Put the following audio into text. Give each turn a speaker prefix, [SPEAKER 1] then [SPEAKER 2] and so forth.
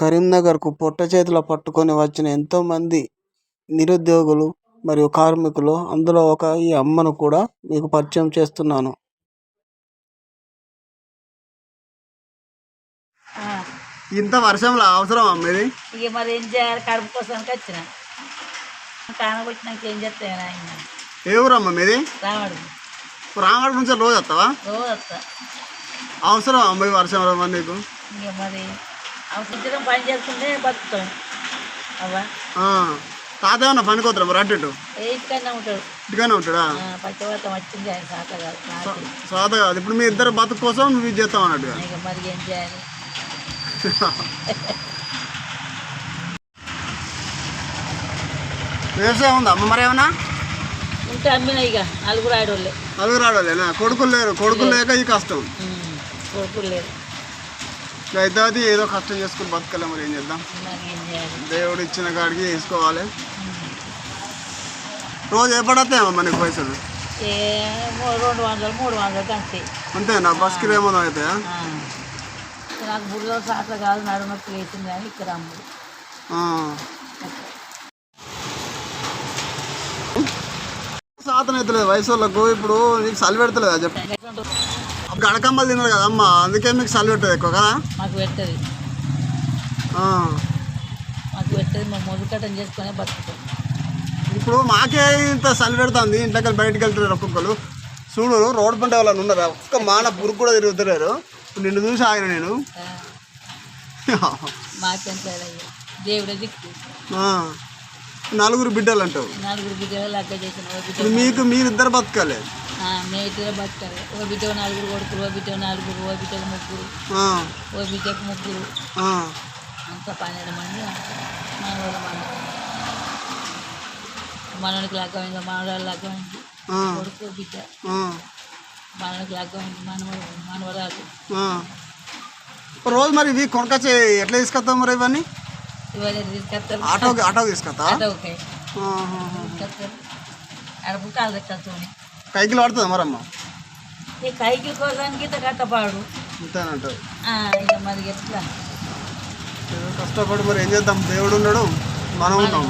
[SPEAKER 1] కరీంనగర్కు పొట్ట చేతిలో పట్టుకొని వచ్చిన ఎంతోమంది నిరుద్యోగులు మరియు కార్మికులు అందులో ఒక ఈ అమ్మను కూడా మీకు పరిచయం చేస్తున్నాను.
[SPEAKER 2] ఆ,
[SPEAKER 1] ఇంత వర్షంలో అవసరం అమ్మేది
[SPEAKER 2] ఇక మరి ఏం చేయాలి? కడుపు కోసానికి వచ్చిన. ఏం
[SPEAKER 1] ఏ ఊరమ్మ మీది?
[SPEAKER 2] రావడు
[SPEAKER 1] రామగడ నుంచి రోజు వస్తావా?
[SPEAKER 2] రోజు వస్తా.
[SPEAKER 1] అవసరం అమ్మాయి వర్షం రమ్మ నీకు?
[SPEAKER 2] ఇక మరి అవసరం పని చేసుకుంటే బతుకుతాం. అవ్వా?
[SPEAKER 1] తాత ఏమన్నా మరి అటు
[SPEAKER 2] ఇంటికన్నా ఉంటాడు.
[SPEAKER 1] ఇటుగానే ఉంటాడా?
[SPEAKER 2] పచ్చవాతం వచ్చింది ఆయన సాత కాదు
[SPEAKER 1] ఇప్పుడు మీ ఇద్దరు బతుకు కోసం నువ్వు ఇది చేస్తావు అన్నట్టుగా.
[SPEAKER 2] మరి ఏం చేయాలి?
[SPEAKER 1] వ్యవసాయం ఉందా అమ్మ మరి ఏమన్నా?
[SPEAKER 2] ఉంటే అమ్మిన ఇక నలుగురు ఆడోళ్ళే.
[SPEAKER 1] నలుగురు రావడలేనా కొడుకులు లేరు కొడుకులు లేక ఈ కష్టం.
[SPEAKER 2] కొడుకులు లేరు.
[SPEAKER 1] అయితే అది ఏదో కష్టం చేసుకుని బతకలే మరి ఏం చేద్దాం? దేవుడు ఇచ్చిన కాడికి వేసుకోవాలి. రోజు ఎప్పుడొస్తాయమ్మా మనకి పైసలు?
[SPEAKER 2] రెండు వందలు మూడు వందలు అంతే
[SPEAKER 1] అంతేనా? బస్కి ఏమో అవుతాయా.
[SPEAKER 2] నాకు బుర్రలో సాట్ల కాదు వేసింది కానీ ఇక్కడ అమ్ముడు.
[SPEAKER 1] ఆ. సాతన అవుతలేదు వయసు వాళ్ళకు ఇప్పుడు నీకు చలి పెడతలేదా? చెప్పు గడకమ్మలు తిన్నారు కదా అమ్మ అందుకే మీకు చలి పెట్టదు ఎక్కువ కదా?
[SPEAKER 2] మాకు పెట్టదు.
[SPEAKER 1] ఆ.
[SPEAKER 2] మాకు పెట్టదు. మేము మొదలుకట్టం చేసుకునే బతుకుతాం.
[SPEAKER 1] ఇప్పుడు మాకే ఇంత చలి పెడుతుంది. ఇంట్లోకి బయటకు వెళ్తున్నారు ఒక్కొక్కరు. చూడు రోడ్ పంట వాళ్ళని ఉన్నారా? ఒక్క మాన పురుగు కూడా తిరుగుతున్నారు ఇప్పుడు నిన్ను చూసి ఆగిన నేను.
[SPEAKER 2] ఆ, దేవుడే దిక్కు.
[SPEAKER 1] ఆ. నలుగురు బిడ్డలు అంటావు
[SPEAKER 2] నలుగురు బిడ్డలు లగ్గ చేసిన ఓ బిడ్డ
[SPEAKER 1] ఇప్పుడు మీకు మీరిద్దరు బతకాలి
[SPEAKER 2] మేము ఇద్దరు బతకాలి ఓ బిడ్డ నలుగురు కొడుకులు ఓ బిడ్డ నలుగురు ఓ బిడ్డకు ముగ్గురు
[SPEAKER 1] ఆ.
[SPEAKER 2] ఓ బిడ్డకు ముగ్గురు
[SPEAKER 1] ఆ.
[SPEAKER 2] అంత పన్నెండు మంది మనవాళ్ళ మన మనవనికి లగ్గమైంది మనవరాలు లగ్గమైంది
[SPEAKER 1] ఆ.
[SPEAKER 2] కొడుకు బిడ్డ
[SPEAKER 1] ఆ.
[SPEAKER 2] మనవనికి లగ్గమైంది మనవడు మనవరాలు
[SPEAKER 1] ఆ. రోజు మరి ఇవి కొనకొచ్చి ఎట్లా తీసుకొస్తావు మరి ఇవన్నీ ఆటో ఆటో తీసుకొస్తా? కైకిలు పడుతుందా మరమ్మ?
[SPEAKER 2] ఈ కైకి కోసానికి ఇంత కట్టపాడు.
[SPEAKER 1] అంతేనంటావు
[SPEAKER 2] ఆ, ఇక మరి ఎట్లా?
[SPEAKER 1] కష్టపడి మరి ఏం చేద్దాం? దేవుడు ఉన్నాడు. మనం
[SPEAKER 2] ఉన్నాం.